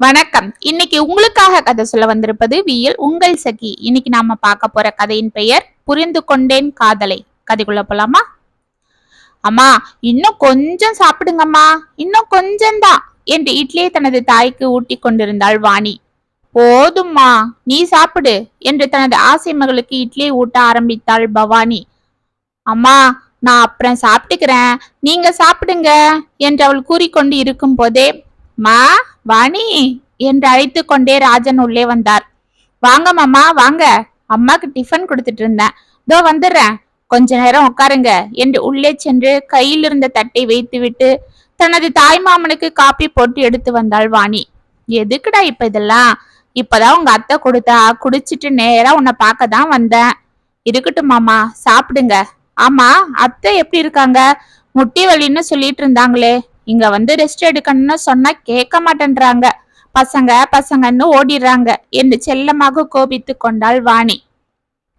வணக்கம். இன்னைக்கு உங்களுக்காக கதை சொல்ல வந்திருப்பது வியல் உங்கள் சகி. இன்னைக்கு நாம பார்க்க போற கதையின் பெயர் புரிந்து கொண்டேன் காதலை. கதைக்குள்ள போலாமா? அம்மா இன்னும் கொஞ்சம் சாப்பிடுங்கம்மா. இன்னும் கொஞ்சம் தான் என்று இட்லியை தனது தாய்க்கு ஊட்டி கொண்டிருந்தாள் வாணி. போதும்மா நீ சாப்பிடு என்று தனது ஆசை மகளுக்கு இட்லியை ஊட்ட ஆரம்பித்தாள் பவானி. அம்மா நான் அப்புறம் சாப்பிட்டுக்கிறேன். நீங்க சாப்பிடுங்க என்று அவள் கூறிக்கொண்டு இருக்கும் போதே மா வாணி என்று அழைத்து கொண்டே ராஜன் உள்ளே வந்தார். வாங்க மாமா வாங்க. அம்மாக்கு டிஃபன் கொடுத்துட்டு இருந்தேன். இதோ வந்துடுறேன். கொஞ்ச நேரம் உட்காருங்க என்று உள்ளே சென்று கையில் இருந்த தட்டை வைத்துவிட்டு தனது தாய் மாமனுக்கு காப்பி போட்டு எடுத்து வந்தாள் வாணி. எதுக்குடா இப்ப இதெல்லாம்? இப்பதான் உங்க அத்தை கொடுத்தா குடிச்சிட்டு நேரா உன்னை பார்க்க தான் வந்தேன். இருக்கட்டும் மாமா சாப்பிடுங்க. ஆமா அத்தை எப்படி இருக்காங்க? முட்டி வலின்னு சொல்லிட்டு இருந்தாங்களே. இங்க வந்து ரெஸ்ட் எடுக்கணும்னு சொன்னா கேட்க மாட்டேன்றாங்க. பசங்க பசங்கன்னு ஓடிடுறாங்க. என்று செல்லமாக கோபித்து கொண்டாள் வாணி.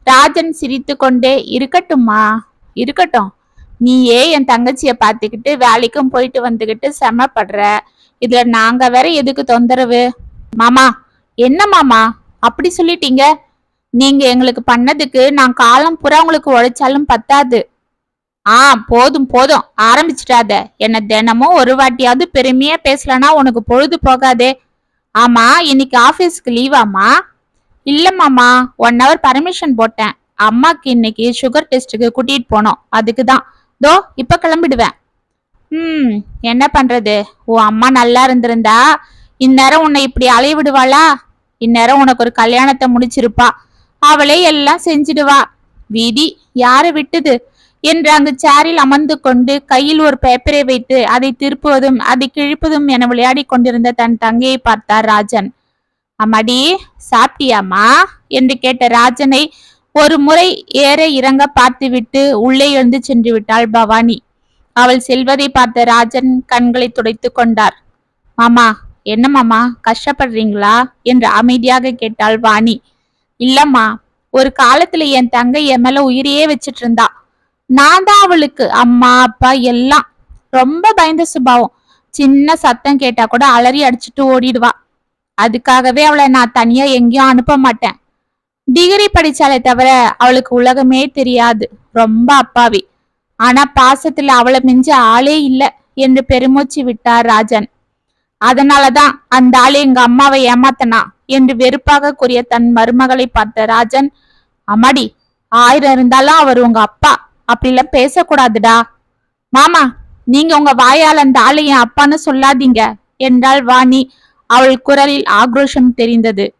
ராஜன் சிரித்து கொண்டே இருக்கட்டும்மா இருக்கட்டும். நீயே என் தங்கச்சியை பார்த்துக்கிட்டு வேலைக்கும் போயிட்டு வந்துக்கிட்டு செமப்படுற. இதுல நாங்க வேற எதுக்கு தொந்தரவு? மாமா என்ன மாமா? அப்படி சொல்லிட்டீங்க. நீங்க எங்களுக்கு பண்ணதுக்கு நான் காலம் புறா உங்களுக்கு உழைச்சாலும் பத்தாது. ஆ போதும் போதும். ஆரம்பிச்சிட்டாத என்ன தினமும் ஒரு வாட்டியாவது பெருமையா பேசலனா உனக்கு பொழுது போகாதே. ஆமா இன்னைக்கு ஆபீஸ்க்கு லீவாமா இல்ல மாமா ஒன் ஹவர் பர்மிஷன் போட்டேன். அம்மாக்கு இன்னைக்கு சுகர் டெஸ்ட்டுக்கு கூட்டிட்டு போனோம். அதுக்கு தான். தோ இப்ப கிளம்பிடுவேன். ம் என்ன பண்றது? உன் அம்மா நல்லா இருந்திருந்தா. இந்நேரம் உன்னை இப்படி அலைய விடுவாளா இந்நேரம் உனக்கு ஒரு கல்யாணத்தை முடிச்சிருப்பா. அவளே எல்லாம் செஞ்சிடுவா. விதி யாரை விட்டுது? என்று அந்த சேரில் அமர்ந்து கொண்டு கையில் ஒரு பேப்பரை வைத்து அதை திருப்புவதும் அதை கிழிப்பதும் என விளையாடி கொண்டிருந்த தன் தங்கையை பார்த்தார் ராஜன். அம்மாடி சாப்பிட்டியாமா என்று கேட்ட ராஜனை ஒரு முறை ஏற இறங்க பார்த்துவிட்டு உள்ளே எழுந்து சென்று விட்டாள் பவானி. அவள் செல்வதை பார்த்த ராஜன் கண்களை துடைத்து கொண்டார். மாமா என்ன மாமா கஷ்டப்படுறீங்களா? என்று அமைதியாக கேட்டாள் வாணி. இல்லம்மா ஒரு காலத்துல என் தங்கை என் மேல உயிரையே வச்சிட்டு இருந்தா நான் தான் அவளுக்கு. அம்மா அப்பா எல்லாம். ரொம்ப பயந்த சுபாவம். சின்ன சத்தம் கேட்டா கூட அலறி அடிச்சுட்டு ஓடிடுவா. அதுக்காகவே அவளை நான் தனியா எங்கேயும் அனுப்ப மாட்டேன். டிகிரி படிச்சாலே தவிர அவளுக்கு உலகமே தெரியாது. ரொம்ப அப்பாவி. ஆனா பாசத்துல அவளை மிஞ்ச ஆளே இல்லை என்று பெருமூச்சு விட்டார் ராஜன். அதனாலதான் அந்த ஆள் எங்க அம்மாவை ஏமாத்தனா என்று வெறுப்பாக கூறிய தன் மருமகளை பார்த்த ராஜன் அம்மாடி ஆயிரம் இருந்தாலும் அவர் உங்க அப்பா. அப்படிலாம் பேசக்கூடாதுடா. மாமா நீங்க உங்க வாயால் அந்த ஆளை என் அப்பான்னு சொல்லாதீங்க என்றாள் வாணி. அவள் குரலில் ஆக்ரோஷம் தெரிந்தது.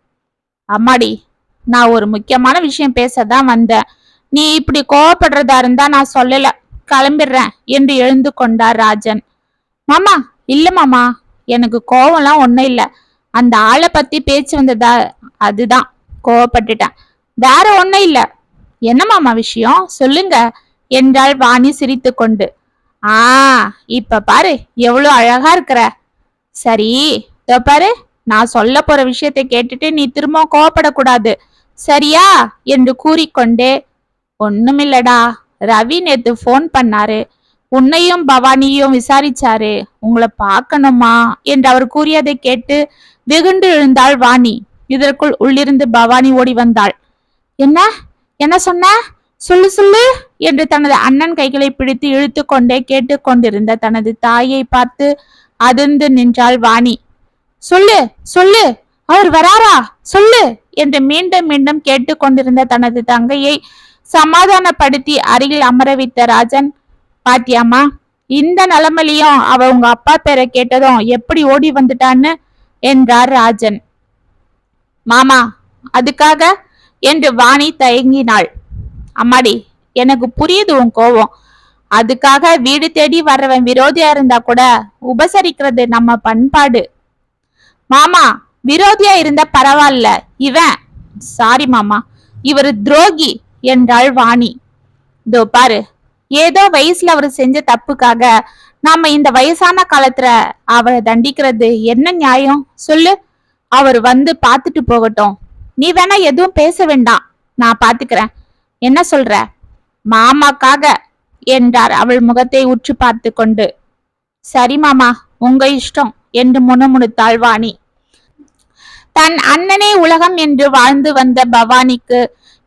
அம்மாடி நான் ஒரு முக்கியமான விஷயம் பேசதான் வந்தேன். நீ இப்படி கோவப்படுறதா இருந்தா நான் சொல்லல கிளம்பிடுறேன் என்று எழுந்து கொண்டார் ராஜன். மாமா இல்ல மாமா எனக்கு கோவம்லாம் ஒன்றும் இல்லை. அந்த ஆளை பத்தி பேச்சு வந்ததா அதுதான். கோவப்பட்டுட்டேன். வேற ஒன்றும் இல்லை. என்ன மாமா விஷயம்? சொல்லுங்க. என்றாள் வாணி சிரித்து கொண்டு ஆ இப்ப பாரு எவ்வளவு அழகா இருக்கிற. சரி இதோ பாரு நான் சொல்ல போற விஷயத்தை கேட்டுட்டு நீ திரும்ப கோவப்படக்கூடாது. சரியா? என்று கூறிக்கொண்டே. ஒண்ணுமில்லடா ரவி நேத்து ஃபோன் பண்ணாரு. உன்னையும் பவானியும் விசாரிச்சாரு. உங்களை பார்க்கணுமா? என்று அவர் கூறியதை கேட்டு வெகுண்டு எழுந்தாள் வாணி. இதற்குள் உள்ளிருந்து பவானி ஓடி வந்தாள். என்ன? என்ன சொன்ன? சொல்லு சொல்லு என்று தனது அண்ணன் கைகளை பிடித்து இழுத்து கொண்டே கேட்டுக்கொண்டிருந்த தனது தாயை பார்த்து அதிர்ந்து நின்றாள் வாணி. சொல்லு சொல்லு அவர் வராரா? சொல்லு என்று மீண்டும் மீண்டும் கேட்டுக்கொண்டிருந்த தனது தங்கையை சமாதானப்படுத்தி அருகில் அமர வைத்த ராஜன் பாத்தியாமா இந்த நிலைமையிலையும் அவ உங்க அப்பா பேரை கேட்டதும் எப்படி ஓடி வந்துட்டான்னு? என்றார் ராஜன். மாமா அதுக்காக என்று வாணி தயங்கினாள். அம்மாடி எனக்கு புரியுது உன் கோவம். அதுக்காக வீடு தேடி வர்றவன் விரோதியா இருந்தா கூட உபசரிக்கிறது நம்ம பண்பாடு. மாமா விரோதியா இருந்தா பரவாயில்ல. இவன் சாரி மாமா இவர் துரோகி என்றாள் வாணி. இதோ பாரு ஏதோ வயசுல அவர் செஞ்ச தப்புக்காக நாம இந்த வயசான காலத்துல அவரை தண்டிக்கிறது என்ன நியாயம்? சொல்லு. அவர் வந்து பார்த்துட்டு போகட்டும். நீ வேணா எதுவும் பேச வேண்டாம். நான் பாத்துக்கிறேன் என்ன சொல்ற? மாமாக்காக என்றார் அவள் முகத்தை உற்று பார்த்து கொண்டு சரி மாமா உங்க இஷ்டம் என்று முணுமுணுத்தாள் வாணி. தன் அண்ணனே உலகம் என்று வாழ்ந்து வந்த பவானிக்கு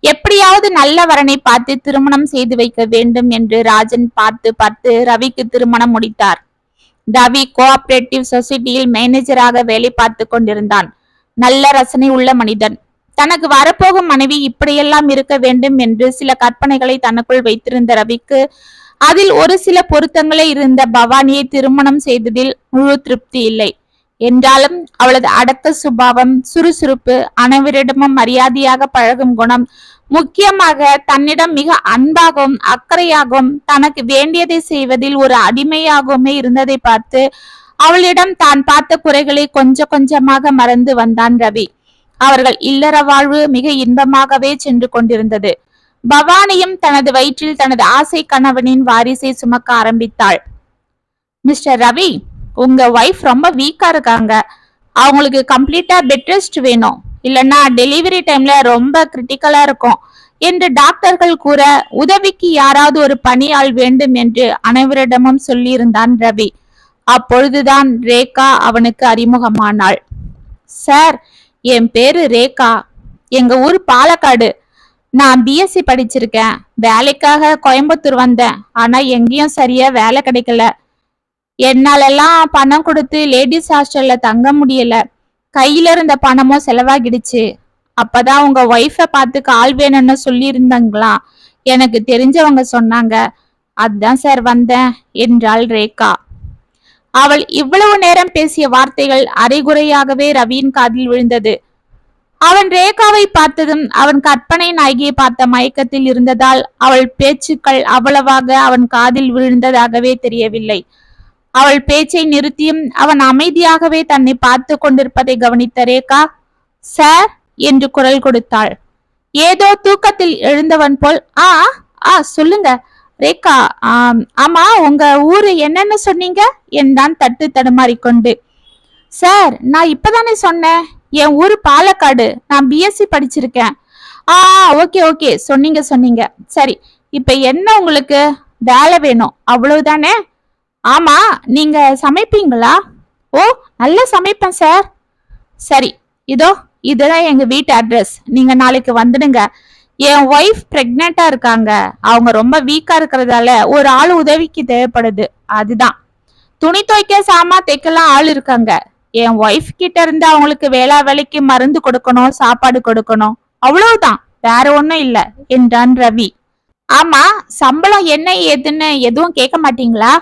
எப்படியாவது நல்ல வரனை பார்த்து திருமணம் செய்து வைக்க வேண்டும் என்று ராஜன் பார்த்து பார்த்து ரவிக்கு திருமணம் முடித்தார். ரவி கோஆபரேட்டிவ் சொசைட்டியில் மேனேஜராக வேலை பார்த்து கொண்டிருந்தான். நல்ல ரசனை உள்ள மனிதன். தனக்கு வரப்போகும் மனைவி இப்படியெல்லாம் இருக்க வேண்டும் என்று சில கற்பனைகளை தனக்குள் வைத்திருந்த ரவிக்கு அதில் ஒரு சில பொருத்தங்களே இருந்த பவானியை திருமணம் செய்ததில் முழு திருப்தி இல்லை. என்றாலும் அவளது அடக்க சுபாவம் சுறுசுறுப்பு அனைவரிடமும் மரியாதையாக பழகும் குணம் முக்கியமாக தன்னிடம் மிக அன்பாகவும் அக்கறையாகவும் தனக்கு வேண்டியதை செய்வதில் ஒரு அடிமையாகவுமே இருந்ததை பார்த்து அவளிடம் தான் பார்த்த குறைகளை கொஞ்சம் கொஞ்சமாக மறந்து வந்தான் ரவி. அவர்கள் இல்லற வாழ்வு மிக இன்பமாகவே சென்று கொண்டிருந்தது. பவானியும் தனது வயிற்றில் தனது ஆசை கணவனின் வாரிசை சுமக்க ஆரம்பித்தாள். மிஸ்டர் ரவி உங்க ஒய்ஃப் ரொம்ப வீக்கா இருக்காங்க. அவங்களுக்கு கம்ப்ளீட்டா பெட் ரெஸ்ட் வேணும். இல்லைன்னா டெலிவரி டைம்ல ரொம்ப கிரிட்டிக்கலா இருக்கும் என்று டாக்டர்கள் கூற உதவிக்கு யாராவது ஒரு பணியாள் வேண்டும் என்று அனைவரிடமும் சொல்லியிருந்தான் ரவி. அப்பொழுதுதான் ரேகா அவனுக்கு அறிமுகமானாள். சார் என் பேரு ரேகா. எங்க ஊர் பாலக்காடு. நான் பிஎஸ்சி படிச்சிருக்கேன். வேலைக்காக கோயம்புத்தூர் வந்தேன். ஆனா எங்கேயும் சரியா வேலை கிடைக்கல. என்னாலெல்லாம் பணம் கொடுத்து லேடிஸ் ஹாஸ்டல்ல தங்க முடியல. கையில இருந்த பணமும் செலவாகிடுச்சு. அப்பதான் உங்க ஒய்ஃபை பார்த்து கால் வேணும்னு சொல்லியிருந்தாங்களா? எனக்கு தெரிஞ்சவங்க சொன்னாங்க. அதுதான் சார் வந்தேன் என்றாள் ரேகா. அவள் இவ்வளவு நேரம் பேசிய வார்த்தைகள் அரைகுறையாகவே ரவியின் காதில் விழுந்தது. அவன் ரேகாவை பார்த்ததும் அவன் கற்பனை நாயகியை பார்த்த மயக்கத்தில் இருந்ததால் அவள் பேச்சுக்கள் அவ்வளவாக அவன் காதில் விழுந்ததாகவே தெரியவில்லை. அவள் பேச்சை நிறுத்தியும் அவன் அமைதியாகவே தன்னை பார்த்து கொண்டிருப்பதை கவனித்த ரேகா சார் என்று குரல் கொடுத்தாள். ஏதோ தூக்கத்தில் எழுந்தவன் போல் ஆ ஆ சொல்லுங்க. ரேகா ஆம், ஆமா உங்க ஊரு என்னன்னு சொன்னீங்க? என்றான் தட்டு தடுமாறிக்கொண்டு. சார் நான் இப்பதானே சொன்னேன். என் ஊரு பாலக்காடு. நான் பிஎஸ்சி படிச்சிருக்கேன். ஆ ஓகே ஓகே. சொன்னீங்க சொன்னீங்க. சரி இப்ப என்ன உங்களுக்கு? வேலை வேணும். அவ்வளவுதானே? ஆமா நீங்க சமைப்பீங்களா? ஓ நல்லா சமைப்பேன் சார். சரி இதோ இதுதான் எங்க வீட்டு அட்ரஸ். நீங்க நாளைக்கு வந்துடுங்க. என் ஒய்ஃப் பிரெக்னெண்டா இருக்காங்க. அவங்க ரொம்ப வீக்கா இருக்கிறதால ஒரு ஆள் உதவிக்கு தேவைப்படுது. அதுதான். துணி துவைக்க சாமா தைக்கலாம் ஆள் இருக்காங்க. என் ஒய்ஃப் கிட்ட இருந்து அவங்களுக்கு வேளா வேலைக்கு மருந்து கொடுக்கணும் சாப்பாடு கொடுக்கணும். அவ்வளவுதான். வேற ஒன்றும் இல்லை. என்றான் ரவி. ஆமா சம்பளம் என்ன ஏதுன்னு எதுவும் கேட்க மாட்டீங்களா?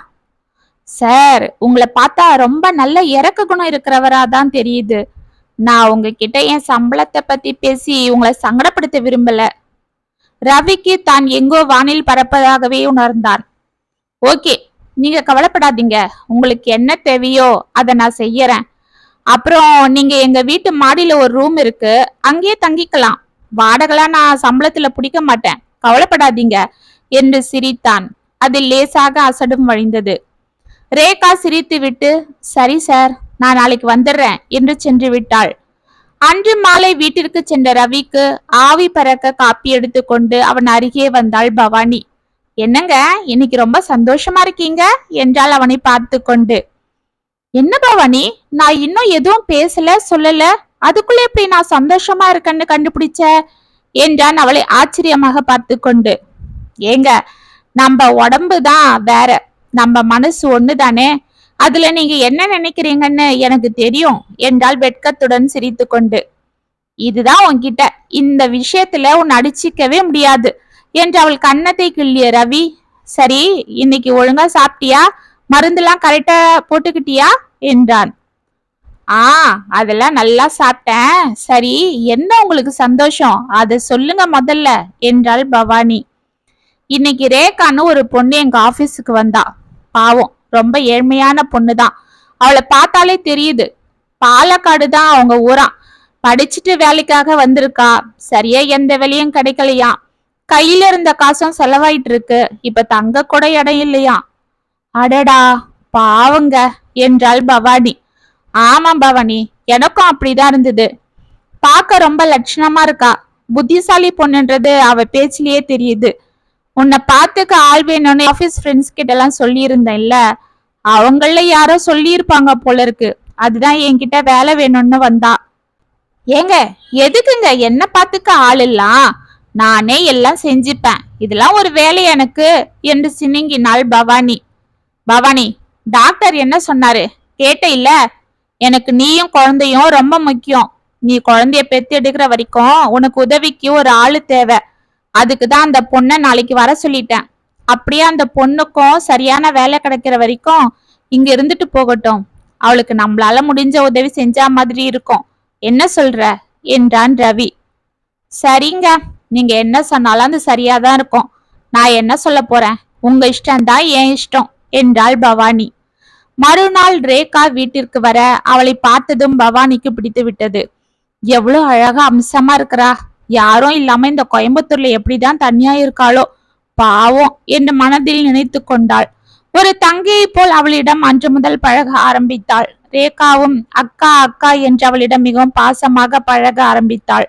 சார் உங்களை பார்த்தா ரொம்ப நல்ல இறக்க குணம் இருக்கிறவரா தான் தெரியுது. நான் உங்ககிட்ட என் சம்பளத்தை பத்தி பேசி உங்களை சங்கடப்படுத்த விரும்பல. ரவிக்கு தான் எங்கோ வானில் பறப்பதாகவே உணர்ந்தான் ஓகே நீங்க கவலைப்படாதீங்க. உங்களுக்கு என்ன தேவையோ அதை நான் செய்யறேன். அப்புறம் நீங்க எங்க வீட்டு மாடியில ஒரு ரூம் இருக்கு. அங்கேயே தங்கிக்கலாம். வாடகைலாம் நான் சம்பளத்துல பிடிக்க மாட்டேன். கவலைப்படாதீங்க என்று சிரித்தான். அதில் லேசாக அசடும் வழிந்தது. ரேகா சிரித்து விட்டு சரி சார் நான் நாளைக்கு வந்துடுறேன் என்று சென்று விட்டாள் அன்று மாலை வீட்டிற்கு சென்ற ரவிக்கு ஆவி பறக்க காப்பி எடுத்துக்கொண்டு அவன் அருகே வந்தாள் பவானி. என்னங்க இன்னைக்கு ரொம்ப சந்தோஷமா இருக்கீங்க? என்றாள் அவனை பார்த்து கொண்டு. என்ன பவானி நான் இன்னும் எதுவும் பேசல சொல்லல. அதுக்குள்ளே எப்படி நான் சந்தோஷமா இருக்கேன்னு கண்டுபிடிச்ச? என்றான் அவளை ஆச்சரியமாக பார்த்து கொண்டு. ஏங்க நம்ம உடம்பு தான் வேற. நம்ம மனசு ஒண்ணுதானே? அதுல நீங்க என்ன நினைக்கிறீங்கன்னு எனக்கு தெரியும். என்றால் வெட்கத்துடன் சிரித்து கொண்டு இதுதான் உன்கிட்ட. இந்த விஷயத்துல உன் அடிச்சிக்கவே முடியாது. என்று அவள் கன்னத்தை கிள்ளிய ரவி. சரி இன்னைக்கு ஒழுங்கா சாப்பிட்டியா? மருந்தெல்லாம் கரெக்டா போட்டுக்கிட்டியா? என்றான். ஆ அதெல்லாம் நல்லா சாப்பிட்டேன். சரி என்ன உங்களுக்கு சந்தோஷம்? அதை சொல்லுங்க முதல்ல என்றாள் பவானி. இன்னைக்கு ரேகான்னு ஒரு பொண்ணு எங்க ஆபீஸுக்கு வந்தா. பாவம். ரொம்ப ஏழ்மையான பொண்ணு தான் அவளை பார்த்தாலே தெரியுது. பாலக்காடு தான் அவங்க ஊரா. படிச்சுட்டு வேலைக்காக வந்திருக்கா. சரியா எந்த வேலையும் கிடைக்கலையா. கையில இருந்த காசும் செலவாயிட்டு இருக்கு இப்ப தங்க கூட இடம் இல்லையா? அடடா பாவங்க என்றாள் பவானி. ஆமா பவானி எனக்கும் அப்படிதான் இருந்தது. பார்க்க ரொம்ப லட்சணமா இருக்கா. புத்திசாலி பொண்ணுன்றது அவ பேச்சிலேயே தெரியுது. உன்னை பார்த்துக்க ஆள் வேணும்னு ஆஃபீஸ் ஃப்ரெண்ட்ஸ் கிட்ட எல்லாம் சொல்லியிருந்தேன்ல அவங்கள யாரோ சொல்லியிருப்பாங்க போல இருக்கு. அதுதான் என்கிட்ட வேலை வேணும்னு வந்தா. ஏங்க எதுக்குங்க என்ன பார்த்துக்க ஆள் இல்லாம் நானே எல்லாம் செஞ்சுப்பேன். இதெல்லாம் ஒரு வேலை எனக்கு என்று சினிங்கினாள் பவானி. பவானி டாக்டர் என்ன சொன்னாரு? கேட்ட இல்ல. எனக்கு நீயும் குழந்தையும் ரொம்ப முக்கியம். நீ குழந்தைய பெத்து எடுக்கிற வரைக்கும் உனக்கு உதவிக்கு ஒரு ஆளு தேவை. அதுக்கு தான் அந்த பொண்ணை நாளைக்கு வர சொல்லிட்டேன். அப்படியே அந்த பொண்ணுக்கும் சரியான வேலை கிடைக்கிற வரைக்கும் இங்க இருந்துட்டு போகட்டும். அவளுக்கு நம்மளால முடிஞ்ச உதவி செஞ்சா மாதிரி இருக்கும். என்ன சொல்ற? என்றான் ரவி. சரிங்க நீங்க என்ன சொன்னாலும் அது சரியாதான் இருக்கும். நான் என்ன சொல்ல போறேன்? உங்க இஷ்டம்தான் என் இஷ்டம் என்றாள் பவானி. மறுநாள் ரேகா வீட்டிற்கு வர அவளை பார்த்ததும் பவானிக்கு பிடித்து விட்டது. எவ்வளவு அழகா அம்சமா இருக்கிறா. யாரும் இல்லாம இந்த கோயம்புத்தூர்ல எப்படிதான் தனியா இருக்காளோ பாவம் என்று மனதில் நினைத்து கொண்டாள். ஒரு தங்கையை போல் அவளிடம் அன்று முதல் பழக ஆரம்பித்தாள். ரேகாவும் அக்கா அக்கா என்று அவளிடம் மிகவும் பாசமாக பழக ஆரம்பித்தாள்.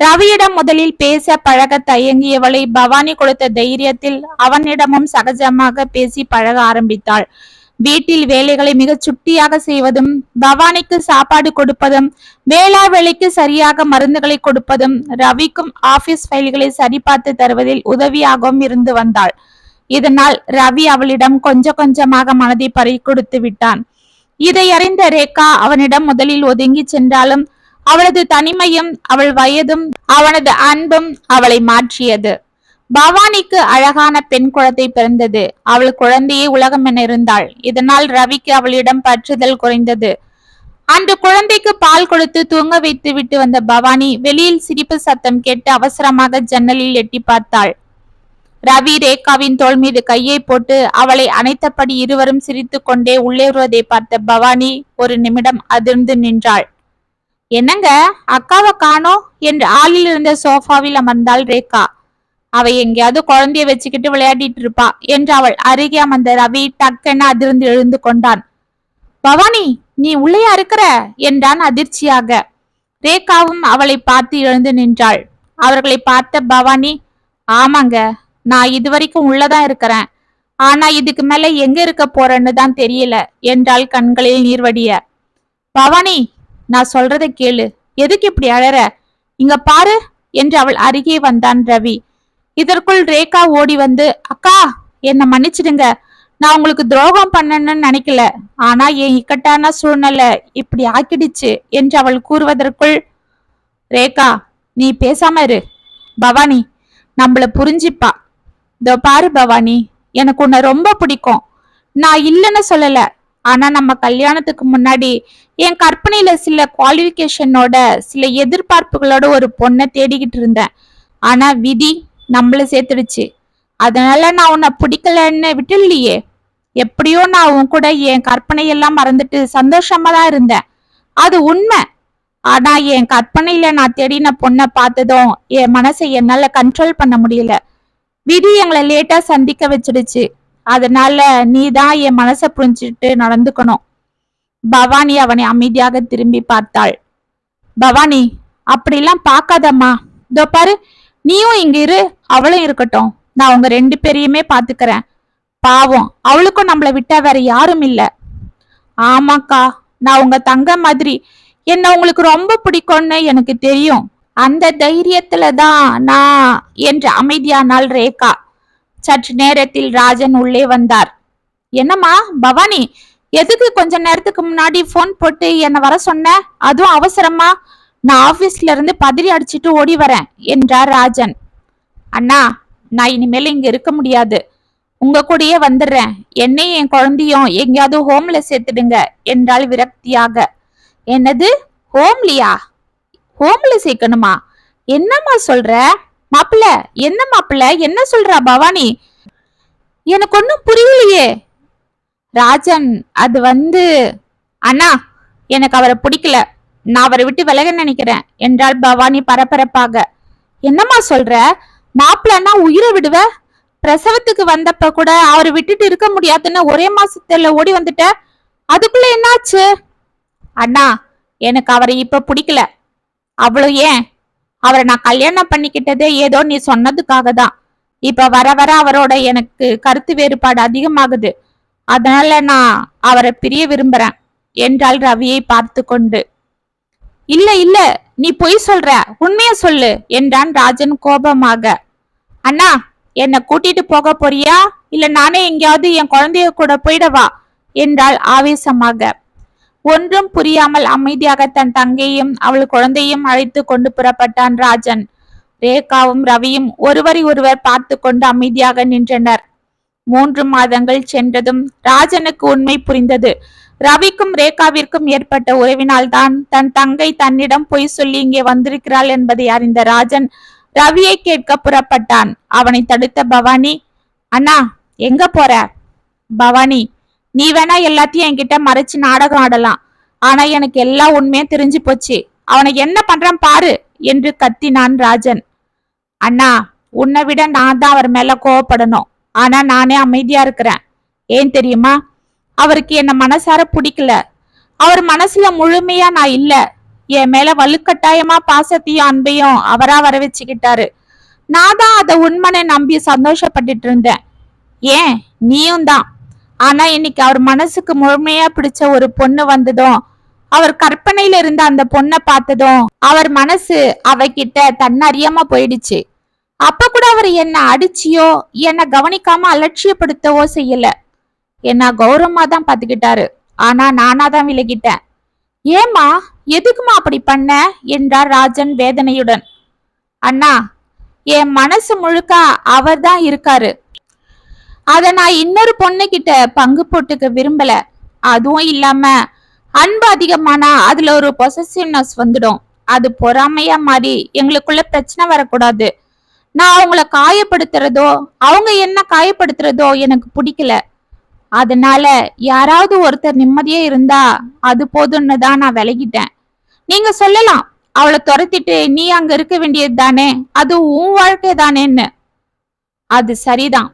ரவியிடம் முதலில் பேச பழக தயங்கியவளை பவானி கொடுத்த தைரியத்தில் அவனிடமும் சகஜமாக பேசி பழக ஆரம்பித்தாள். வீட்டில் வேலைகளை மிகச் சுட்டியாக செய்வதும் பவானிக்கு சாப்பாடு கொடுப்பதும் வேளா வேலைக்கு சரியாக மருந்துகளை கொடுப்பதும் ரவிக்கும் ஆபீஸ் ஃபைல்களை சரிபார்த்து தருவதில் உதவியாகவும் இருந்து வந்தாள். இதனால் ரவி அவளிடம் கொஞ்சம் கொஞ்சமாக மனதை பறி கொடுத்து விட்டான். இதை அறிந்த ரேகா அவனிடம் முதலில் ஒதுங்கி சென்றாலும் அவளது தனிமையும் அவள் வயதும் அவனது அன்பும் அவளை மாற்றியது. பவானிக்கு அழகான பெண் குழந்தை பிறந்தது. அவள் குழந்தையே உலகம் என இருந்தாள். இதனால் ரவிக்கு அவளிடம் பற்றுதல் குறைந்தது. அன்று குழந்தைக்கு பால் கொடுத்து தூங்க வைத்து விட்டு வந்த பவானி வெளியில் சிரிப்பு சத்தம் கேட்டு அவசரமாக ஜன்னலில் எட்டி பார்த்தாள். ரவி ரேகாவின் தோள் மீது கையை போட்டு அவளை அணைத்தபடி இருவரும் சிரித்து கொண்டே உள்ளே வருவதை பார்த்த பவானி ஒரு நிமிடம் அதிர்ந்து நின்றாள். என்னங்க அக்காவை காணோ என்று ஆளில் இருந்த சோஃபாவில் அமர்ந்தாள் ரேகா. அவ எங்கேயாவது குழந்தைய வச்சுக்கிட்டு விளையாடிட்டு இருப்பா என்று அவள் அருகே அமர்ந்த ரவி டக்கென அதிர்ந்து எழுந்து கொண்டான். பவானி நீ உள்ளேயா இருக்கிற? என்றான் அதிர்ச்சியாக. ரேகாவும் அவளை பார்த்து எழுந்து நின்றாள். அவர்களை பார்த்த பவானி ஆமாங்க நான் இதுவரைக்கும் உள்ளதான் இருக்கிறேன். ஆனா இதுக்கு மேல எங்க இருக்க போறேன்னு தான் தெரியல என்றாள் கண்களில் நீர்வடிய. பவானி நான் சொல்றதை கேளு. எதுக்கு இப்படி அழற? இங்க பாரு என்று அவள் அருகே வந்தான் ரவி. இதற்குள் ரேகா ஓடி வந்து அக்கா என்ன மன்னிச்சிடுங்க. நான் உங்களுக்கு துரோகம் பண்ணணும்னு நினைக்கல. ஆனா என் இக்கட்டான சூழ்நிலை இப்படி ஆக்கிடுச்சு என்று அவள் கூறுவதற்குள் ரேகா நீ பேசாம இரு. பவானி நம்மள புரிஞ்சிப்பா. இதோ பாரு பவானி எனக்கு உன்னை ரொம்ப பிடிக்கும். நான் இல்லைன்னு சொல்லல. ஆனா நம்ம கல்யாணத்துக்கு முன்னாடி என் கற்பனையில சில குவாலிபிகேஷனோட சில எதிர்பார்ப்புகளோட ஒரு பொண்ணை தேடிக்கிட்டு இருந்தேன். ஆனா விதி நம்மள சேர்த்துடுச்சு. அதனால நான் உன்னை பிடிக்கலன்னு விட்டுலையே எப்படியோ நான் உன் கூட என் கற்பனையெல்லாம் மறந்துட்டு சந்தோஷமா தான் இருந்தேன். அது உண்மை. ஆனா என் கற்பனையில நான் தேடின பொண்ணை பார்த்ததும் என் மனசை என்னால கண்ட்ரோல் பண்ண முடியல. விதி எங்களை லேட்டா சந்திக்க வச்சிடுச்சு. அதனால நீ தான் என் மனசை புரிஞ்சுட்டு நடந்துக்கணும். பவானி அவனை அமைதியாக திரும்பி பார்த்தாள். பவானி அப்படிலாம் பார்க்காதம்மா. இதோ பாரு நீயும் இங்க இரு அவளும் இருக்கட்டும். நான் உங்க ரெண்டு பேரையுமே பாத்துக்கிறேன். பாவம் அவளுக்கும் நம்மள விட்டா வேற யாரும் இல்ல. ஆமாக்கா நான் உங்க தங்க மாதிரி. என்ன உங்களுக்கு ரொம்ப பிடிக்கும்னு எனக்கு தெரியும். அந்த தைரியத்துல தான் நான் என்று அமைதியானாள் ரேகா. சற்று நேரத்தில் ராஜன் உள்ளே வந்தார். என்னம்மா பவானி எதுக்கு கொஞ்ச நேரத்துக்கு முன்னாடி ஃபோன் போட்டு என்ன வர சொன்ன? அதுவும் அவசரமா? நான் ஆபீஸ்ல இருந்து பதறி அடிச்சிட்டு ஓடி வரேன் என்றார் ராஜன். அண்ணா நான் இனிமேல் இங்க இருக்க முடியாது. உங்க கூடயே வந்துடுறேன். என்னையும் என் குழந்தையும் எங்கேயாவது ஹோம்ல சேர்த்துடுங்க என்றாள் விரக்தியாக. என்னது? ஹோம்லியா ஹோம்ல சேர்க்கணுமா? என்னம்மா சொல்ற? மாப்பிள்ள என்ன மாப்பிள்ள? என்ன சொல்றா பவானி? எனக்கு ஒன்றும் புரியலையே. ராஜன் அது வந்து அண்ணா எனக்கு அவரை பிடிக்கல. நான் அவரை விட்டு விலக நினைக்கிறேன். என்றாள் பவானி பரபரப்பாக. என்னம்மா சொல்ற? மாப்பிள்ளன்னா உயிரை விடுவ? பிரசவத்துக்கு வந்தப்ப கூட அவரை விட்டுட்டு இருக்க முடியாதுன்னு ஒரே மாசத்துல ஓடி வந்துட்ட? அதுக்குள்ள என்னாச்சு? அண்ணா எனக்கு அவரை இப்ப பிடிக்கல. அவ்வளவு ஏன்? அவரை நான் கல்யாணம் பண்ணிக்கிட்டதே ஏதோ நீ சொன்னதுக்காக தான் இப்ப வர வர அவரோட எனக்கு கருத்து வேறுபாடு அதிகமாகுது. அதனால நான் அவரை பிரிய விரும்புறேன் என்றாள் ரவியை பார்த்து கொண்டு இல்ல இல்ல நீ பொய் சொல்ற. உண்மைய சொல்லு என்றான் ராஜன் கோபமாக. அண்ணா என்ன கூட்டிட்டு போக போறியா? இல்ல நானே எங்கேயாவது என் குழந்தைய கூட போயிடவா என்றாள் ஆவேசமாக. ஒன்றும் புரியாமல் அமைதியாக தன் தங்கையும் அவள் குழந்தையும் அழைத்து கொண்டு புறப்பட்டான் ராஜன். ரேகாவும் ரவியும் ஒருவரை ஒருவர் பார்த்து கொண்டு அமைதியாக நின்றனர். மூன்று மாதங்கள் சென்றதும் ராஜனுக்கு உண்மை புரிந்தது. ரவிக்கும் ரேகாவிற்கும் ஏற்பட்ட உறவினால்தான் தன் தங்கை தன்னிடம் பொய் சொல்லி இங்கே வந்திருக்கிறாள் என்பதை அறிந்த ராஜன் ரவியை கேட்க புறப்பட்டான். அவனை தடுத்த பவானி அண்ணா எங்க போற? பவானி நீ வேணா எல்லாத்தையும் என்கிட்ட மறைச்சு நாடகம் ஆடலாம். ஆனா எனக்கு எல்லா உண்மையும் தெரிஞ்சு போச்சு. அவனை என்ன பண்றான் பாரு என்று கத்தினான் ராஜன். அண்ணா உன்னை விட நான் தான் அவர் மேல கோவப்படணும். ஆனா நானே அமைதியா இருக்கிறேன். ஏன் தெரியுமா? அவருக்கு என்ன மனசார பிடிக்கல. அவர் மனசுல முழுமையா நான் இல்ல. என் மேல வலுக்கட்டாயமா பாசத்தையும் அன்பையும் அவரா வர வச்சுக்கிட்டாரு நான் தான் அதை உண்மனை நம்பி சந்தோஷப்பட்டுட்டு இருந்தேன். ஏன்? நீயும் தான். ஆனா இன்னைக்கு அவர் மனசுக்கு முழுமையா பிடிச்ச ஒரு பொண்ணு வந்ததும் அவர் கற்பனையில இருந்த அந்த பொண்ணை பார்த்ததும் அவர் மனசு அவகிட்ட தன்னறியாம போயிடுச்சு. அப்ப கூட அவர் என்ன அடிச்சியோ என்ன கவனிக்காம அலட்சியப்படுத்தவோ செய்யல. என்ன கௌரவமா தான் பாத்துக்கிட்டாரு ஆனா நானா தான் விலகிட்டேன். ஏமா எதுக்குமா அப்படி பண்ண? என்றார் ராஜன் வேதனையுடன். அண்ணா என் மனசு முழுக்க அவர் தான் இருக்காரு. அத நான் இன்னொரு பொண்ணு கிட்ட பங்கு போட்டுக்க விரும்பல. அதுவும் இல்லாம அன்பு அதிகமானா அதுல ஒரு பொசசிவ்னஸ் வந்துடும். அது பொறாமையா மாறி எங்களுக்குள்ள பிரச்சனை வரக்கூடாது. நான் அவங்கள காயப்படுத்துறதோ அவங்க என்ன காயப்படுத்துறதோ எனக்கு பிடிக்கல. அதனால யாராவது ஒருத்தர் நிம்மதியே இருந்தா அது போதும்னு தான் நான் விலகிட்டேன். நீங்க சொல்லலாம் அவளை துரத்திட்டு நீ அங்க இருக்க வேண்டியது தானே அது உன் வாழ்க்கை தானேன்னு. அது சரிதான்.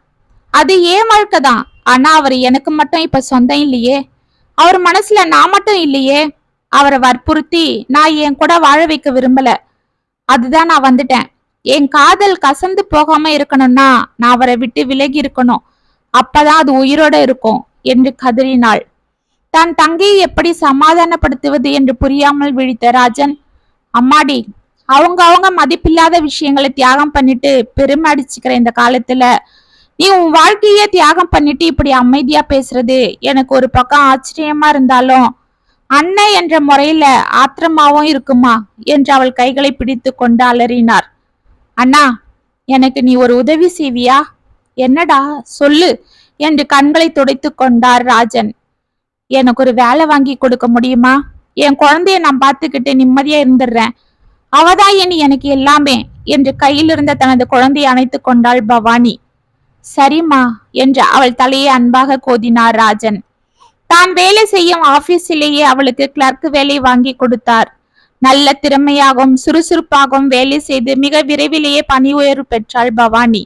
அது ஏன் வாழ்க்கை தான். ஆனா அவர் எனக்கு மட்டும் இப்ப சொந்தம் இல்லையே. அவர் மனசுல நான் மட்டும் இல்லையே. அவரை வற்புறுத்தி நான் என் கூட வாழ வைக்க விரும்பல. அதுதான் நான் வந்துட்டேன். என் காதல் கசந்து போகாம இருக்கணும்னா நான் அவரை விட்டு விலகி இருக்கணும். அப்பதான் அது உயிரோட இருக்கும் என்று கதறினாள். தன் தங்கையை எப்படி சமாதானப்படுத்துவது என்று புரியாமல் விழித்த ராஜன் அம்மாடி அவங்க அவங்க மதிப்பில்லாத விஷயங்களை தியாகம் பண்ணிட்டு பெருமை அடிச்சுக்கிற இந்த காலத்துல நீ உன் வாழ்க்கையே தியாகம் பண்ணிட்டு இப்படி அமைதியா பேசுறது எனக்கு ஒரு பக்கம் ஆச்சரியமா இருந்தாலும் அண்ணன் என்ற முறையில ஆத்திரமாவும் இருக்குமா? என்று அவள் கைகளை பிடித்து கொண்டு அலறினார். அண்ணா எனக்கு நீ ஒரு உதவி செய்வியா? என்னடா? சொல்லு. என்று கண்களை துடைத்து கொண்டார் ராஜன். எனக்கு ஒரு வேலை வாங்கி கொடுக்க முடியுமா? என் குழந்தைய நான் பார்த்துக்கிட்டு நிம்மதியா இருந்துடுறேன். அவதான் இனி எனக்கு எல்லாமே என்று கையில் இருந்த தனது குழந்தையை அணைத்து கொண்டாள் பவானி. சரிம்மா என்று அவள் தலையை அன்பாக கோதினார் ராஜன். தான் வேலை செய்யும் ஆபீஸிலேயே அவளுக்கு கிளர்க் வேலை வாங்கி கொடுத்தார். நல்ல திறமையாகவும் சுறுசுறுப்பாகவும் வேலை செய்து மிக விரைவிலேயே பணி உயர்வு பெற்றாள் பவானி.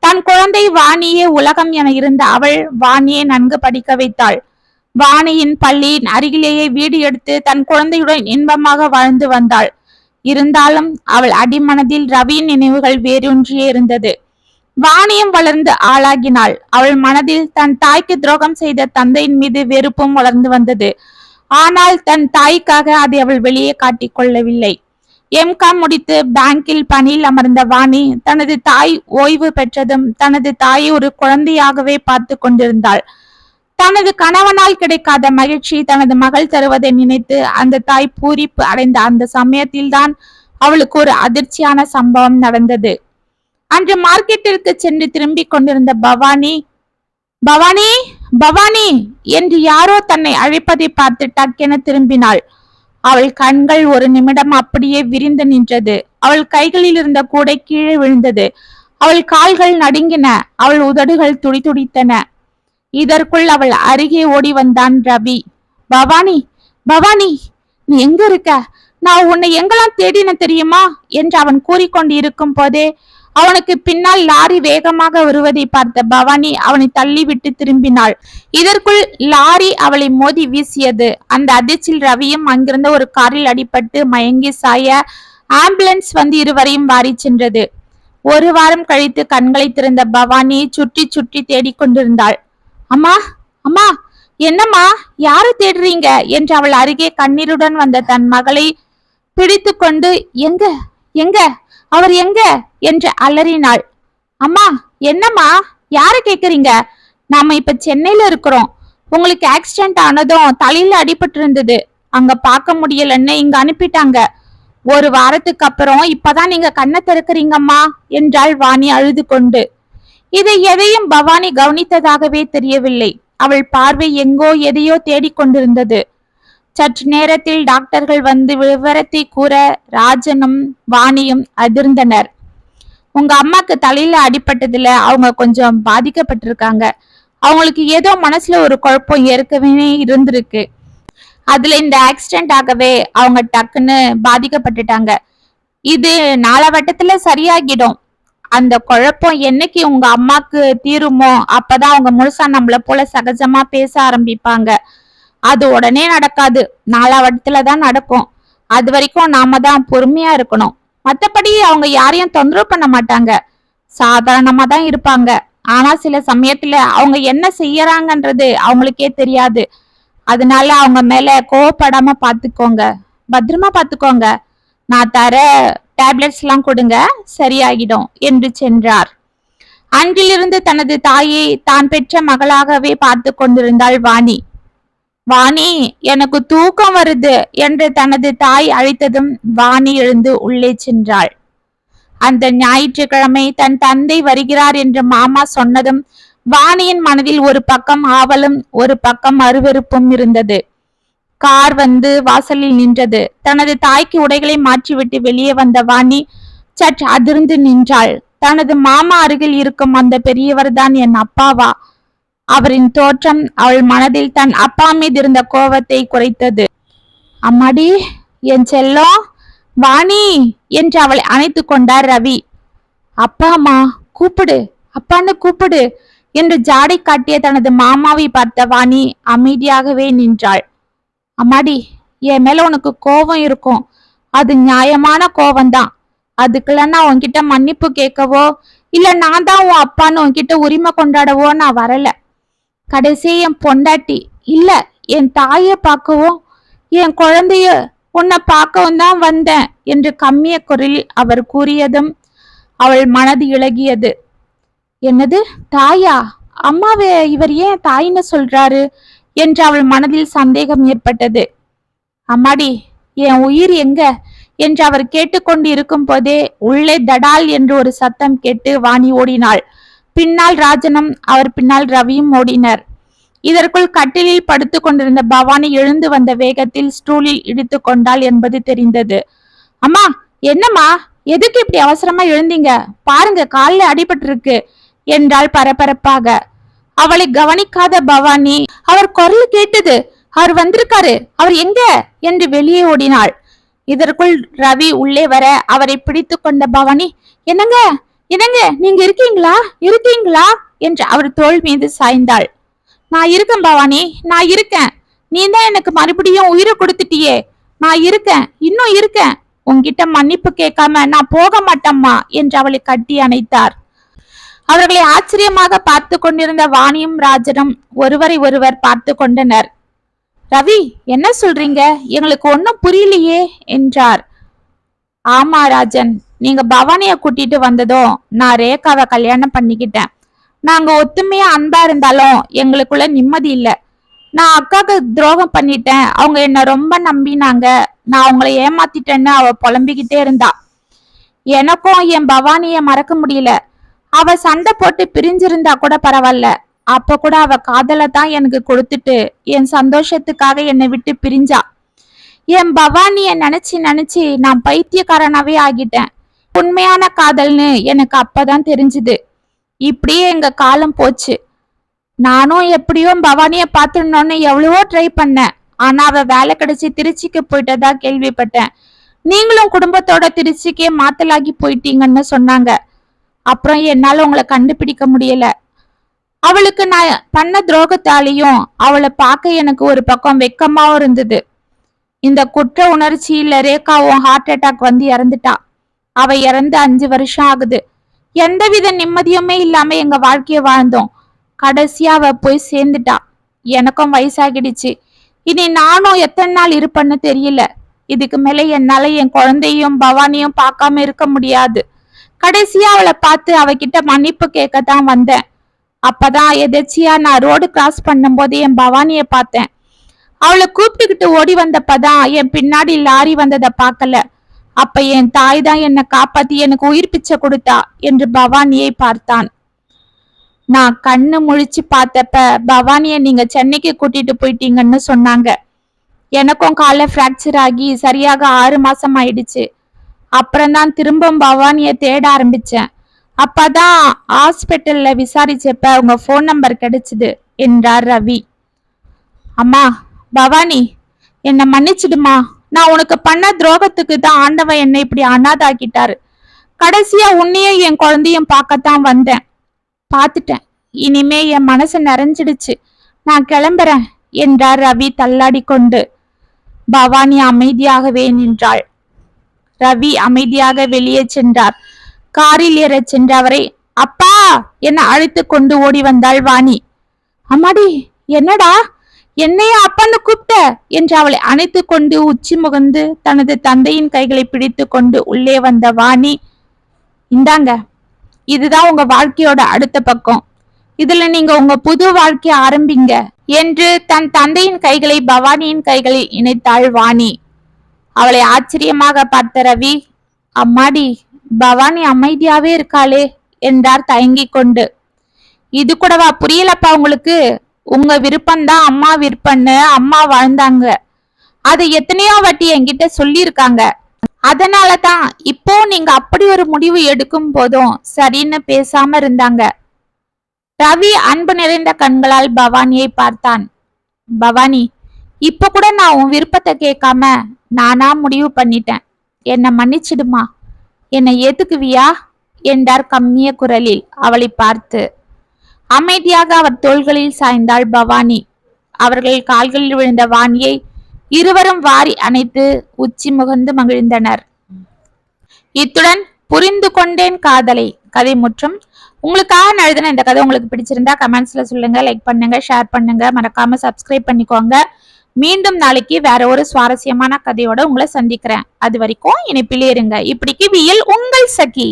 தன் குழந்தை வாணியே உலகம் என இருந்த அவள் வாணியை நன்கு படிக்க வைத்தாள். வாணியின் பள்ளியின் அருகிலேயே வீடு எடுத்து தன் குழந்தையுடன் இன்பமாக வாழ்ந்து வந்தாள். இருந்தாலும் அவள் அடிமனதில் ரவியின் நினைவுகள் வேரூன்றியே இருந்தது. வாணியம் வளர்ந்து ஆளாகினாள். அவள் மனதில் தன் தாய்க்கு துரோகம் செய்த தந்தையின் மீது வெறுப்பும் வளர்ந்து வந்தது. ஆனால் தன் தாய்க்காக அதை அவள் வெளியே காட்டிக் கொள்ளவில்லை. எம்காம் முடித்து பேங்கில் பணியில் அமர்ந்த வாணி தனது தாய் ஓய்வு பெற்றதும் தனது தாயை ஒரு குழந்தையாகவே பார்த்து கொண்டிருந்தாள். தனது கணவனால் கிடைக்காத மகிழ்ச்சி தனது மகள் தருவதை நினைத்து அந்த தாய் பூரிப்பு அடைந்த அந்த சமயத்தில்தான் அவளுக்கு ஒரு அதிர்ச்சியான சம்பவம் நடந்தது. அன்று மார்க்கெட்டிற்கு சென்று திரும்பி கொண்டிருந்த பவானி பவானி பவானி என்று யாரோ தன்னை அழைப்பதை பார்த்து டக்கென திரும்பினாள். அவள் கண்கள் ஒரு நிமிடம் அப்படியே விரிந்து நின்றது. அவள் கைகளில் இருந்த கூடை கீழே விழுந்தது. அவள் கால்கள் நடுங்கின. அவள் உதடுகள் துடிதுடித்தன இதற்குள் அவள் அருகே ஓடி வந்தான் ரவி. பவானி பவானி நீ எங்க இருக்க? நான் உன்னை எங்கெல்லாம் தேடின தெரியுமா? என்று அவன் கூறிக்கொண்டு இருக்கும் போதே அவனுக்கு பின்னால் லாரி வேகமாக வருவதை பார்த்த பவானி அவனை தள்ளிவிட்டு திரும்பினாள். இதற்குள் லாரி அவளை மோதி வீசியது. அந்த அதிர்ச்சியில் ரவியும் அங்கிருந்த ஒரு காரில் அடிபட்டு மயங்கி சாய ஆம்புலன்ஸ் வந்து இருவரையும் வாரி சென்றது. ஒரு வாரம் கழித்து கண்களை திறந்த பவானி சுற்றி சுற்றி தேடிக்கொண்டிருந்தாள் அம்மா அம்மா என்னம்மா யாரை தேடுறீங்க? என்று அவள் அருகே கண்ணீருடன் வந்த தன் மகளை பிடித்துக்கொண்டு எங்க எங்க? அவர் எங்க? என்று அலறினாள். அம்மா என்னம்மா? யார கேக்குறீங்க? நாம இப்ப சென்னையில இருக்கிறோம். உங்களுக்கு ஆக்சிடென்ட் ஆனதும் தலையில அடிபட்டு இருந்தது அங்க பார்க்க முடியலன்னு இங்க அனுப்பிட்டாங்க. ஒரு வாரத்துக்கு அப்புறம் இப்பதான் நீங்க கண்ணை திறக்கிறீங்கம்மா என்றாள் வாணி அழுது கொண்டு. இதை எதையும் பவானி கவனித்ததாகவே தெரியவில்லை. அவள் பார்வை எங்கோ எதையோ தேடிக்கொண்டிருந்தது. சற்று நேரத்தில் டாக்டர்கள் வந்து விவரத்தை கூற ராஜனும் வாணியும் அதிர்ந்தனர். உங்க அம்மாக்கு தலையில அடிபட்டதுல அவங்க கொஞ்சம் பாதிக்கப்பட்டிருக்காங்க. அவங்களுக்கு ஏதோ மனசுல ஒரு குழப்பம் ஏற்கனவே இருந்திருக்கு. அதுல இந்த ஆக்சிடென்ட் ஆகவே அவங்க டக்குன்னு பாதிக்கப்பட்டுட்டாங்க. இது நாளவட்டத்துல சரியாகிடும். அந்த குழப்பம் என்னைக்கு உங்க அம்மாக்கு தீருமோ அப்பதான் அவங்க முழுசா நம்மள போல சகஜமா பேச ஆரம்பிப்பாங்க. அது உடனே நடக்காது. நாலாவட்டத்துல தான் நடக்கும். அது வரைக்கும் நாம தான் பொறுமையா இருக்கணும். மத்தபடி அவங்க யாரையும் தொந்தரவு பண்ண மாட்டாங்க. சாதாரணமா தான் இருப்பாங்க. ஆனா சில சமயத்துல அவங்க என்ன செய்யறாங்கன்றது அவங்களுக்கே தெரியாது. அதனால அவங்க மேல கோவப்படாம பாத்துக்கோங்க. பத்திரமா பாத்துக்கோங்க. நான் தர டேப்லெட்ஸ் எல்லாம் கொடுங்க. சரியாகிடும் என்று சென்றார். அன்றிலிருந்து தனது தாயை தான் பெற்ற மகளாகவே பார்த்து கொண்டிருந்தாள் வாணி. வாணி எனக்கு தூக்கம் வருது என்று தனது தாய் அழைத்ததும் வாணி எழுந்து உள்ளே சென்றாள். அந்த ஞாயிற்றுக்கிழமை தன் தந்தை வருகிறார் என்று மாமா சொன்னதும் வாணியின் மனதில் ஒரு பக்கம் ஆவலும் ஒரு பக்கம் அருவருப்பும் இருந்தது. கார் வந்து வாசலில் நின்றது. தனது தாய்க்கு உடைகளை மாற்றிவிட்டு வெளியே வந்த வாணி சற்று அதிர்ந்து நின்றாள். தனது மாமா அருகில் இருக்கும் அந்த பெரியவர் தான் என் அப்பாவா? அவரின் தோற்றம் அவள் மனதில் தன் அப்பா மீது இருந்த கோபத்தை குறைத்தது. அம்மாடி என் செல்லம் வாணி! என்று அவளை அணைத்து கொண்டார் ரவி. அப்பா அம்மா கூப்பிடு அப்பான்னு கூப்பிடு! என்று ஜாடை காட்டிய தனது மாமாவை பார்த்த வாணி அமைதியாகவே நின்றாள். அம்மாடி என் மேல உனக்கு கோபம் இருக்கும். அது நியாயமான கோபம்தான். அதுக்கெல்லாம் நான் உன்கிட்ட மன்னிப்பு கேட்கவோ இல்ல நான் தான் உன் அப்பான்னு உன்கிட்ட உரிமை கொண்டாடவோ நான் வரல. கடைசி என் பொண்டாட்டி. இல்ல என் தாய பார்க்கவும் என் குழந்தைய உன்னை பார்க்கவும் தான் வந்தேன் என்று கம்மிய குரலில் அவர் கூறியதும் அவள் மனது இழகியது என்னது தாயா? அம்மாவை இவர் ஏன் தாயின்னு சொல்றாரு? என்று அவள் மனதில் சந்தேகம் ஏற்பட்டது. அம்மாடி என் உயிர் எங்க? என்று அவர் கேட்டுக்கொண்டு இருக்கும் போதே உள்ளே தடால் என்று ஒரு சத்தம் கேட்டு வாணி ஓடினாள். பின்னால் ராஜனும் அவர் பின்னால் ரவியும் ஓடினர். இதற்குள் கட்டிலில் படுத்து கொண்டிருந்த பவானி எழுந்து வந்த வேகத்தில் ஸ்டூலில் இடித்து கொண்டாள் என்பது தெரிந்தது. அம்மா என்னம்மா? எதுக்கு இப்படி அவசரமா எழுந்தீங்க? பாருங்க காலில் அடிபட்டிருக்கு என்றாள் பரபரப்பாக. அவளை கவனிக்காத பவானி அவர் குரல் கேட்டது. அவர் வந்திருக்காரு. அவர் எங்க? என்று வெளியே ஓடினாள். இதற்குள் ரவி உள்ளே வர அவரை பிடித்து கொண்ட பவானி என்னங்க? என்னங்க நீங்க இருக்கீங்களா? இருக்கீங்களா? என்று அவர் தோல் மீது சாய்ந்தாள். நான் இருக்கேன் பவானி நான் இருக்கேன். நீ தான் எனக்கு மறுபடியும் உயிரை கொடுத்துட்டியே. நான் இருக்கேன் இன்னும் இருக்கேன். உன்கிட்ட மன்னிப்பு கேட்காம நான் போக மாட்டேம்மா என்று அவளை கட்டி அணைத்தார். அவர்களை ஆச்சரியமாக பார்த்து கொண்டிருந்த வாணியும் ராஜனும் ஒருவரை ஒருவர் பார்த்து கொண்டனர். ரவி என்ன சொல்றீங்க? எங்களுக்கு ஒன்னும் புரியலையே என்றார். ஆமா ராஜன் நீங்க பவானிய கூட்டிட்டு வந்ததும் நான் ரேகாவை கல்யாணம் பண்ணிக்கிட்டேன். நாங்க ஒத்துமையா அன்பா இருந்தாலும் எங்களுக்குள்ள நிம்மதி இல்ல. நான் அக்காக்கு துரோகம் பண்ணிட்டேன். அவங்க என்ன ரொம்ப நம்பினாங்க. நான் அவங்கள ஏமாத்திட்டேன்னு அவ புலம்பிக்கிட்டே இருந்தா. எனக்கும் என் பவானிய மறக்க முடியல. அவ சண்டை போட்டு பிரிஞ்சிருந்தா கூட பரவாயில்ல. அப்ப கூட அவ காதலை தான் எனக்கு கொடுத்துட்டு என் சந்தோஷத்துக்காக என்னை விட்டு பிரிஞ்சா. என் பவானிய நினைச்சு நினைச்சு நான் பைத்தியக்காரனாவே ஆகிட்டேன். உண்மையான காதல்னு எனக்கு அப்பதான் தெரிஞ்சுது. இப்படியே எங்க காலம் போச்சு. நானும் எப்படியோ பவானிய பாத்துடணும்னு எவ்வளவோ ட்ரை பண்ணேன். ஆனா அவ வேலை கிடைச்சி திருச்சிக்கு போயிட்டதா கேள்விப்பட்டேன். நீங்களும் குடும்பத்தோட திருச்சிக்கே மாத்தலாகி போயிட்டீங்கன்னு சொன்னாங்க. அப்புறம் என்னால உங்களை கண்டுபிடிக்க முடியல. அவளுக்கு நான் பண்ண துரோகத்தாலையும் அவளை பார்க்க எனக்கு ஒரு பக்கம் வெக்கமாவும் இருந்தது. இந்த குற்ற உணர்ச்சியில ரேகாவும் ஹார்ட் அட்டாக் வந்து இறந்துட்டா. அவ இறந்து அஞ்சு வருஷம் ஆகுது. எந்தவித நிம்மதியுமே இல்லாம எங்க வாழ்க்கைய வாழ்ந்தோம். கடைசியா அவ போய் சேர்ந்துட்டா. எனக்கும் வயசாகிடுச்சு. இனி நானும் எத்தனை நாள் இருப்பேன்னு தெரியல. இதுக்கு மேல என்னால என் குழந்தையும் பவானியும் பார்க்காம இருக்க முடியாது. கடைசியா அவளை பார்த்து அவகிட்ட மன்னிப்பு கேட்க தான் வந்தேன். அப்பதான் எதேச்சியா நான் ரோடு கிராஸ் பண்ணும்போது என் பவானிய பார்த்தேன். அவளை கூப்பிட்டுக்கிட்டு ஓடி வந்தப்பதான் என் பின்னாடி லாரி வந்ததை பார்க்கல. அப்ப என் தாய் தான் என்னை காப்பாத்தி எனக்கு உயிர் பிச்சை கொடுத்தா என்று பவானியை பார்த்தான். நான் கண்ணு முழிச்சு பார்த்தப்ப பவானிய நீங்க சென்னைக்கு கூட்டிட்டு போயிட்டீங்கன்னு சொன்னாங்க. எனக்கும் கால ஃப்ராக்சர் ஆகி சரியாக ஆறு மாசம் ஆயிடுச்சு. அப்புறம்தான் திரும்ப பவானிய தேட ஆரம்பிச்சேன். அப்பதான் ஹாஸ்பிட்டல்ல விசாரிச்சப்ப உங்க ஃபோன் நம்பர் கிடைச்சது என்றார் ரவி. அம்மா பவானி என்னை மன்னிச்சிடுமா? நான் உனக்கு பண்ண துரோகத்துக்கு தான் ஆண்டவன் என்னை இப்படி அனாதாக்கிட்டாரு. கடைசியா உன்னையும் என் குழந்தையும் பார்க்கத்தான் வந்தேன். பார்த்துட்டேன். இனிமே என் மனசு நிறைஞ்சிடுச்சு. நான் கிளம்புறேன் என்றார் ரவி தள்ளாடி கொண்டு. பவானி அமைதியாகவே நின்றாள். ரவி அமைதியாக வெளியே சென்றார். காரில் ஏறச் சென்ற அவரை அப்பா! என அழைத்து கொண்டு ஓடி வந்தாள் வாணி. அம்மாடி என்னடா? என்னையா அப்பான்னு கூப்பிட்ட? என்று அவளை அணைத்து கொண்டு உச்சி முகந்து தனது தந்தையின் கைகளை பிடித்து கொண்டு உள்ளே வந்த வாணி இந்தாங்க இதுதான் உங்க வாழ்க்கையோட அடுத்த பக்கம். இதுல நீங்க உங்க புது வாழ்க்கைய ஆரம்பிங்க என்று தன் தந்தையின் கைகளை பவானியின் கைகளில் இணைத்தாள் வாணி. அவளை ஆச்சரியமாக பார்த்த ரவி அம்மாடி பவானி அமைதியாவே இருக்காளே என்றார் தயங்கிக் கொண்டு. இது கூடவா? புரியலப்பா உங்களுக்கு. உங்க விருப்பம்தான் அம்மா விருப்பம்னு அம்மா வாழ்ந்தாங்க. அது எத்தனையோ வாட்டி என்கிட்ட சொல்லியிருக்காங்க. அதனால தான் இப்போ நீங்க அப்படி ஒரு முடிவு எடுக்கும் போதும் சரின்னு பேசாம இருந்தாங்க. ரவி அன்பு நிறைந்த கண்களால் பவானியை பார்த்தான். பவானி இப்ப கூட நான் உன் விருப்பத்தை கேட்காம நானா முடிவு பண்ணிட்டேன். என்னை மன்னிச்சிடுமா? என்னை ஏத்துக்குவியா? என்றார் கம்மிய குரலில் அவளை பார்த்து. அமைதியாக அவர் தோள்களில் சாய்ந்தாள் பவானி. அவர்கள் கால்களில் விழுந்த வாணியை இருவரும் வாரி அணைத்து உச்சி முகந்து மகிழ்ந்தனர். இத்துடன் புரிந்து கொண்டேன் காதலை. கதை முற்றும். உங்களுக்காக நான் எழுதின இந்த கதை உங்களுக்கு பிடிச்சிருந்தா கமெண்ட்ஸ்ல சொல்லுங்க லைக் பண்ணுங்க ஷேர் பண்ணுங்க. மறக்காம சப்ஸ்கிரைப் பண்ணிக்கோங்க. மீண்டும் நாளைக்கு வேற ஒரு சுவாரஸ்யமான கதையோட உங்களை சந்திக்கிறேன். அது வரைக்கும் இணைப்பிலே இருங்க. இப்படிக்கு வியல் உங்கள் சகி.